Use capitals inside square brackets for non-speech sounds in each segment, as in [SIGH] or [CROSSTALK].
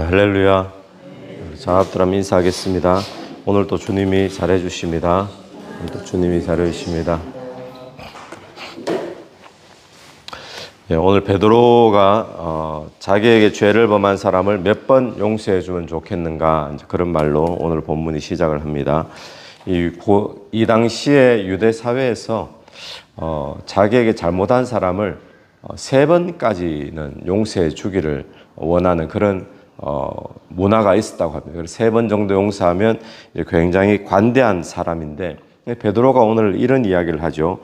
네, 할렐루야. 자합드람 인사하겠습니다. 오늘 또 주님이 잘해 주십니다. 오늘 또 주님이 잘해 주십니다. 예, 오늘 베드로가 어, 자기에게 죄를 범한 사람을 몇 번 용서해 주면 좋겠는가 그런 말로 오늘 본문이 시작을 합니다. 이, 고, 이 당시에 유대 사회에서 어, 자기에게 잘못한 사람을 어, 세 번까지는 용서해 주기를 원하는 그런 어, 문화가 있었다고 합니다. 그래서 세 번 정도 용서하면 굉장히 관대한 사람인데 베드로가 오늘 이런 이야기를 하죠.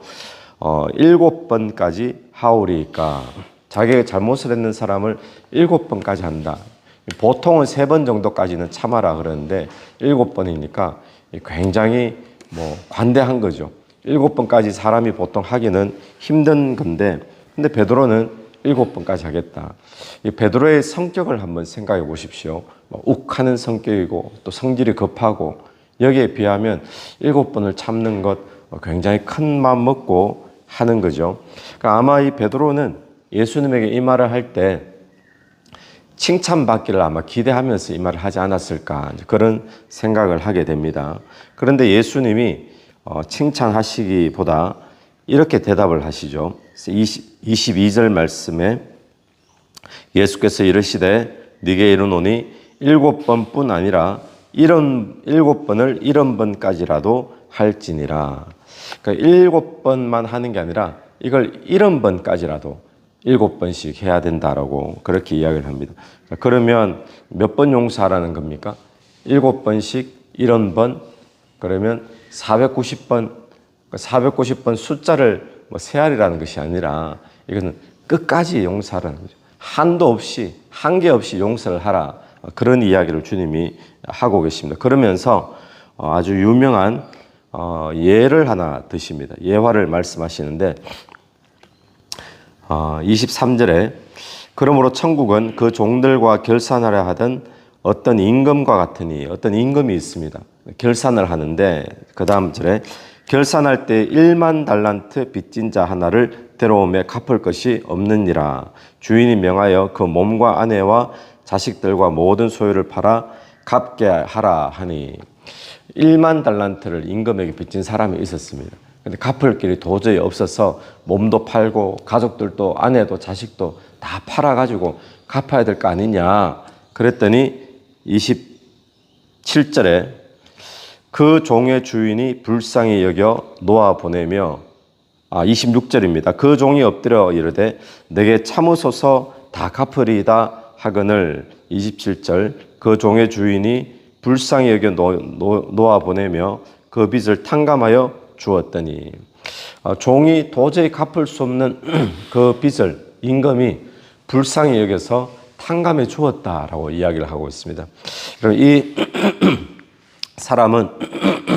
어, 일곱 번까지 하오리까 자기가 잘못을 했는 사람을 일곱 번까지 한다. 보통은 세 번 정도까지는 참아라 그러는데 일곱 번이니까 굉장히 뭐 관대한 거죠. 일곱 번까지 사람이 보통 하기는 힘든 건데 근데 베드로는 일곱 번까지 하겠다. 이 베드로의 성격을 한번 생각해 보십시오. 뭐 욱하는 성격이고 또 성질이 급하고 여기에 비하면 일곱 번을 참는 것 굉장히 큰 마음 먹고 하는 거죠. 그러니까 아마 이 베드로는 예수님에게 이 말을 할 때 칭찬받기를 아마 기대하면서 이 말을 하지 않았을까 그런 생각을 하게 됩니다. 그런데 예수님이 어, 칭찬하시기보다 이렇게 대답을 하시죠. 20, 22절 말씀에 예수께서 이르시되 네게 이르노니 일곱 번뿐 아니라 이런 일곱 번을 이런 번까지라도 할지니라. 그러니까 일곱 번만 하는 게 아니라 이걸 이런 번까지라도 일곱 번씩 해야 된다라고 그렇게 이야기를 합니다. 그러면 몇 번 용서하라는 겁니까? 일곱 번씩 이런 번 그러면 490번 490번 숫자를 뭐 세알이라는 것이 아니라 이거는 끝까지 용서하라는 거죠. 한도 없이 한계 없이 용서를 하라 그런 이야기를 주님이 하고 계십니다. 그러면서 아주 유명한 어, 예를 하나 드십니다. 예화를 말씀하시는데 어, 23절에 그러므로 천국은 그 종들과 결산하려 하던 어떤 임금과 같으니 어떤 임금이 있습니다. 결산을 하는데 그 다음 절에 결산할 때 1만 달란트 빚진 자 하나를 데려오매 갚을 것이 없느니라 주인이 명하여 그 몸과 아내와 자식들과 모든 소유를 팔아 갚게 하라 하니 1만 달란트를 임금에게 빚진 사람이 있었습니다. 근데 갚을 길이 도저히 없어서 몸도 팔고 가족들도 아내도 자식도 다 팔아가지고 갚아야 될 거 아니냐. 그랬더니 27절에 그 종의 주인이 불쌍히 여겨 놓아 보내며 아 26절입니다. 그 종이 엎드려 이르되 내게 참으소서 다 갚으리이다 하거늘 27절 그 종의 주인이 불쌍히 여겨 놓아 보내며 그 빚을 탕감하여 주었더니 아, 종이 도저히 갚을 수 없는 [CLEARS THROAT] 그 빚을 임금이 불쌍히 여겨서 탕감해 주었다라고 이야기를 하고 있습니다. 그럼 이 [CLEARS THROAT] 사람은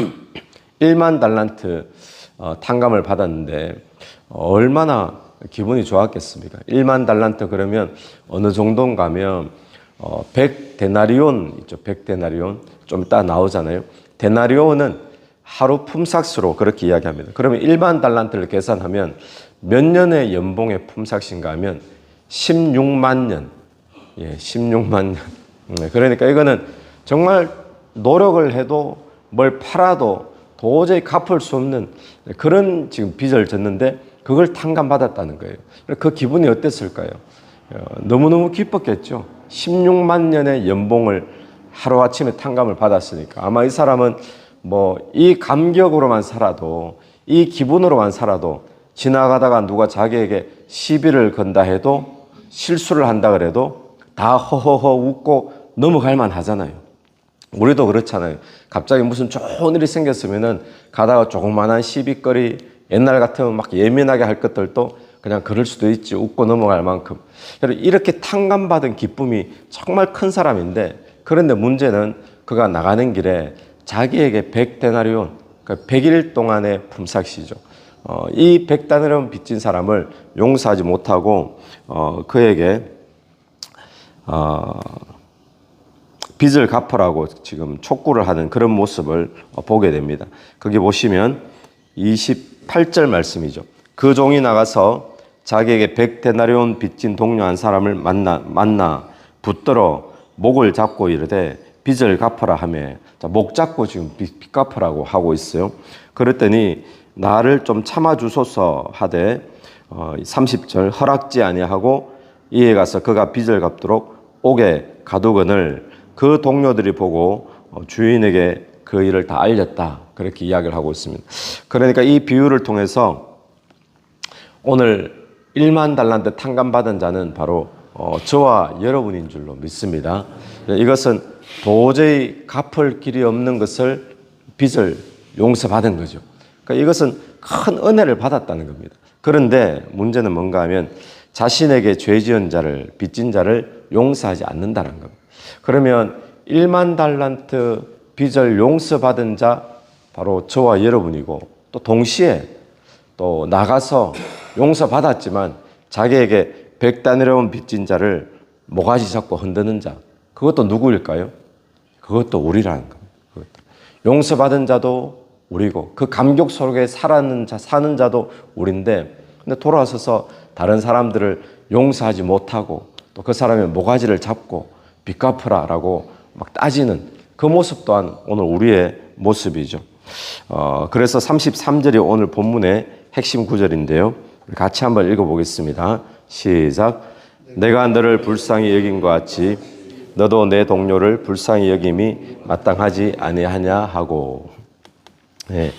[CLEARS THROAT] 1만 달란트 어, 탕감을 받았는데 얼마나 기분이 좋았겠습니까? 1만 달란트 그러면 어느 정도인가 하면 100 데나리온 있죠. 100 데나리온 좀 이따 나오잖아요. 데나리온은 하루 품삯으로 그렇게 이야기합니다. 그러면 1만 달란트를 계산하면 몇 년의 연봉의 품삯인가 하면 16만 년. 예, 16만 년. 네, 그러니까 이거는 정말 노력을 해도 뭘 팔아도 도저히 갚을 수 없는 그런 지금 빚을 졌는데 그걸 탕감받았다는 거예요. 그 기분이 어땠을까요? 어, 너무너무 기뻤겠죠. 16만 년의 연봉을 하루아침에 탕감을 받았으니까 아마 이 사람은 뭐 이 감격으로만 살아도 이 기분으로만 살아도 지나가다가 누가 자기에게 시비를 건다 해도 실수를 한다 그래도 다 허허허 웃고 넘어갈 만 하잖아요. 우리도 그렇잖아요. 갑자기 무슨 좋은 일이 생겼으면은 가다가 조그만한 시비거리 옛날 같으면 막 예민하게 할 것들도 그냥 그럴 수도 있지 웃고 넘어갈 만큼 이렇게 탕감받은 기쁨이 정말 큰 사람인데 그런데 문제는 그가 나가는 길에 자기에게 백데나리온 그러니까 100일 동안의 품삯이죠. 어, 이 백데나리온 빚진 사람을 용서하지 못하고 어, 그에게 어, 빚을 갚으라고 지금 촉구를 하는 그런 모습을 보게 됩니다. 거기 보시면 28절 말씀이죠. 그 종이 나가서 자기에게 백 데나리온 빚진 동료 한 사람을 만나 만나 붙들어 목을 잡고 이르되 빚을 갚으라 하며 자, 목 잡고 지금 빚, 빚 갚으라고 하고 있어요. 그랬더니 나를 좀 참아 주소서 하되 어, 30절 허락지 아니하고 이에 가서 그가 빚을 갚도록 옥에 가두거늘 그 동료들이 보고 어, 주인에게 그 일을 다 알렸다 그렇게 이야기를 하고 있습니다. 그러니까 이 비유를 통해서 오늘 1만 달란트 탕감받은 자는 바로 어, 저와 여러분인 줄로 믿습니다. 이것은 도저히 갚을 길이 없는 것을 빚을 용서받은 거죠. 그러니까 이것은 큰 은혜를 받았다는 겁니다. 그런데 문제는 뭔가 하면 자신에게 죄 지은 자를 빚진 자를 용서하지 않는다는 겁니다. 그러면 1만 달란트 빚을 용서받은 자 바로 저와 여러분이고 또 동시에 또 나가서 용서받았지만 자기에게 백단이로운 빚진 자를 모가지 잡고 흔드는 자 그것도 누구일까요? 그것도 우리라는 겁니다. 용서받은 자도 우리고 그 감격 속에 살아는 자 사는 자도 우리인데 근데 돌아서서 다른 사람들을 용서하지 못하고 또 그 사람의 모가지를 잡고 빚 갚으라라고 막 따지는 그 모습 또한 오늘 우리의 모습이죠. 어, 그래서 33절이 오늘 본문의 핵심 구절인데요. 같이 한번 읽어보겠습니다. 시작. 내가 너를 불쌍히 것 같이 너도 내 동료를 불쌍히 여김이 마땅하지 아니하냐 하고. 네.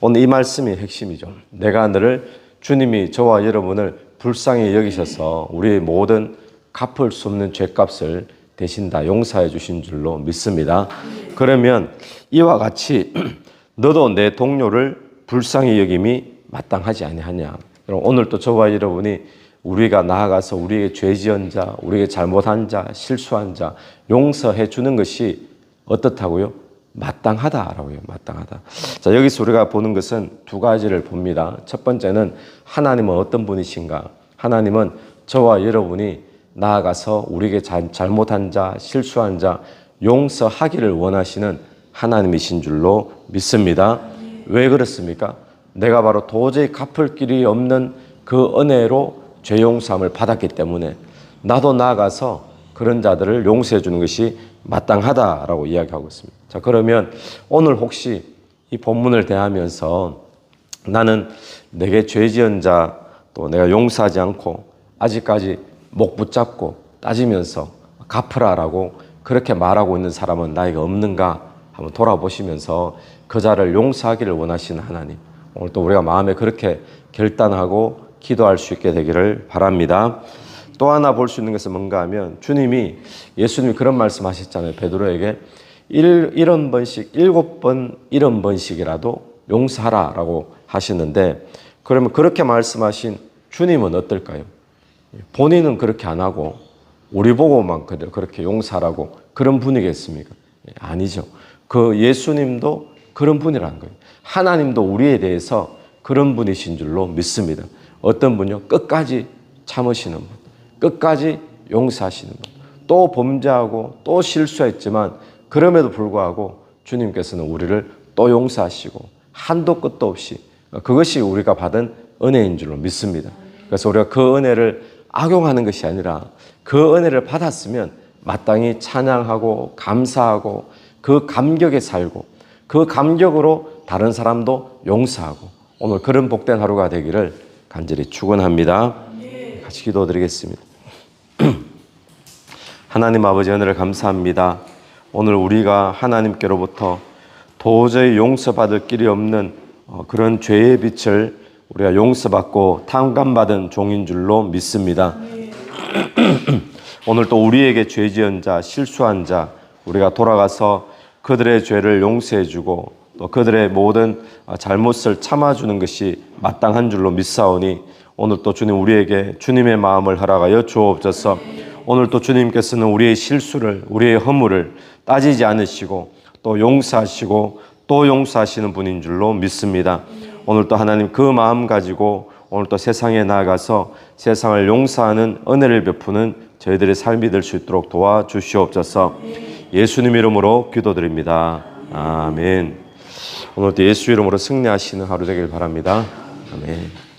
오늘 이 말씀이 핵심이죠. 내가 너를 주님이 저와 여러분을 불쌍히 여기셔서 우리의 모든 갚을 수 없는 죄값을 대신 다 용서해 주신 줄로 믿습니다. 그러면 이와 같이 [CLEARS THROAT] 너도 내 동료를 불쌍히 여김이 마땅하지 아니하냐. 그럼 오늘 또 저와 여러분이 우리가 나아가서 우리에게 죄 지은 자, 우리에게 잘못한 자, 실수한 자 용서해 주는 것이 어떻다고요? 마땅하다라고요. 마땅하다. 자, 여기서 우리가 보는 것은 두 가지를 봅니다. 첫 번째는 하나님은 어떤 분이신가? 하나님은 저와 여러분이 나아가서 우리에게 잘, 잘못한 자, 실수한 자 용서하기를 원하시는 하나님이신 줄로 믿습니다. 왜 그렇습니까? 내가 바로 도저히 갚을 길이 없는 그 은혜로 죄 용서함을 받았기 때문에 나도 나아가서 그런 자들을 용서해 주는 것이 마땅하다라고 이야기하고 있습니다. 자, 그러면 오늘 혹시 이 본문을 대하면서 나는 내게 죄 지은 자 또 내가 용서하지 않고 아직까지 목 붙잡고 따지면서 갚으라라고 그렇게 말하고 있는 사람은 나에게 없는가 한번 돌아보시면서 그 자를 용서하기를 원하시는 하나님 오늘 또 우리가 마음에 그렇게 결단하고 기도할 수 있게 되기를 바랍니다. 또 하나 볼 수 있는 것은 뭔가 하면 주님이 예수님이 그런 말씀 하셨잖아요. 베드로에게 일, 이런 번씩 일곱 번 이런 번씩이라도 용서하라라고 하시는데 그러면 그렇게 말씀하신 주님은 어떨까요? 본인은 그렇게 안 하고 우리 보고만 그렇게 용서하라고 그런 분이겠습니까? 아니죠. 그 예수님도 그런 분이라는 거예요. 하나님도 우리에 대해서 그런 분이신 줄로 믿습니다. 어떤 분요? 끝까지 참으시는 분, 끝까지 용서하시는 분. 또 범죄하고 또 실수했지만 그럼에도 불구하고 주님께서는 우리를 또 용서하시고 한도 끝도 없이 그것이 우리가 받은 은혜인 줄로 믿습니다. 그래서 우리가 그 은혜를 악용하는 것이 아니라 그 은혜를 받았으면 마땅히 찬양하고 감사하고 그 감격에 살고 그 감격으로 다른 사람도 용서하고 오늘 그런 복된 하루가 되기를 간절히 축원합니다. 같이 기도드리겠습니다. [CLEARS THROAT] 하나님 아버지 은혜를 감사합니다. 오늘 우리가 하나님께로부터 도저히 용서받을 길이 없는 어, 그런 죄의 빛을 우리가 용서받고 탕감받은 종인 줄로 믿습니다. [CLEARS THROAT] 오늘 또 우리에게 죄 지은 자, 실수한 자, 우리가 돌아가서 그들의 죄를 용서해 주고 또 그들의 모든 잘못을 참아주는 것이 마땅한 줄로 믿사오니 오늘 또 주님 우리에게 주님의 마음을 허락하여 주옵소서 오늘 또 주님께서는 우리의 실수를, 우리의 허물을 따지지 않으시고 또 용서하시고 또 용서하시는 분인 줄로 믿습니다. 오늘 또 하나님 그 마음 가지고 오늘 또 세상에 나아가서 세상을 용서하는 은혜를 베푸는 저희들의 삶이 될 수 있도록 도와주시옵소서. 예수님 이름으로 기도드립니다. 아멘. 오늘 또 예수 이름으로 승리하시는 하루 되길 바랍니다. 아멘.